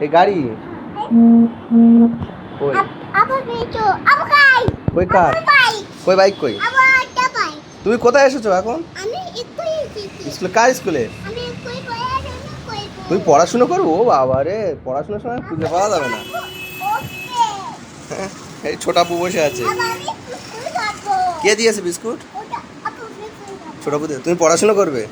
এই গাড়ি? খাই কই? কার? কই বাইক কই? তুমি কোথায় এসেছ এখন? স্কুলে কার স্কুলে? তুমি পড়াশুনো করো? ও বাবা রে পড়াশোনার সময় খুঁজে পাওয়া যাবে না। এই ছোটা পু বসে আছে। কে দিয়েছে বিস্কুট? ওটা আবার স্কুল যাব। ছোটা পু দিয়ে- তুমি পড়াশুনো করবে?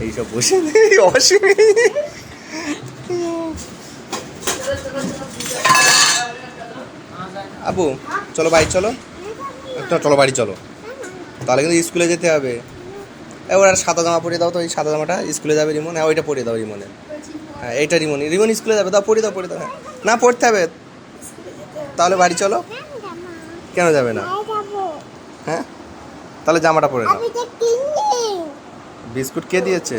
এইসব বসে অসুবিধা। আবু, চলো বাড়ি, চলো। তো চলো বাড়ি, চলো। তাহলে কিন্তু স্কুলে যেতে হবে। এবার আর সাদা জামা পরিয়ে দাও তো, এই সাদা জামাটা। স্কুলে যাবে রিমন। হ্যাঁ ওইটা পরিয়ে দাও রিমনের। হ্যাঁ এইটা রিমন। রিমন স্কুলে যাবে। দাও, পরিয়ে দাও পরিয়ে দাও। হ্যাঁ না, পড়তে হবে। তাহলে বাড়ি চলো। কেন যাবে না? হ্যাঁ তাহলে জামাটা পরে নাও বিস্কুট কে দিয়েছে?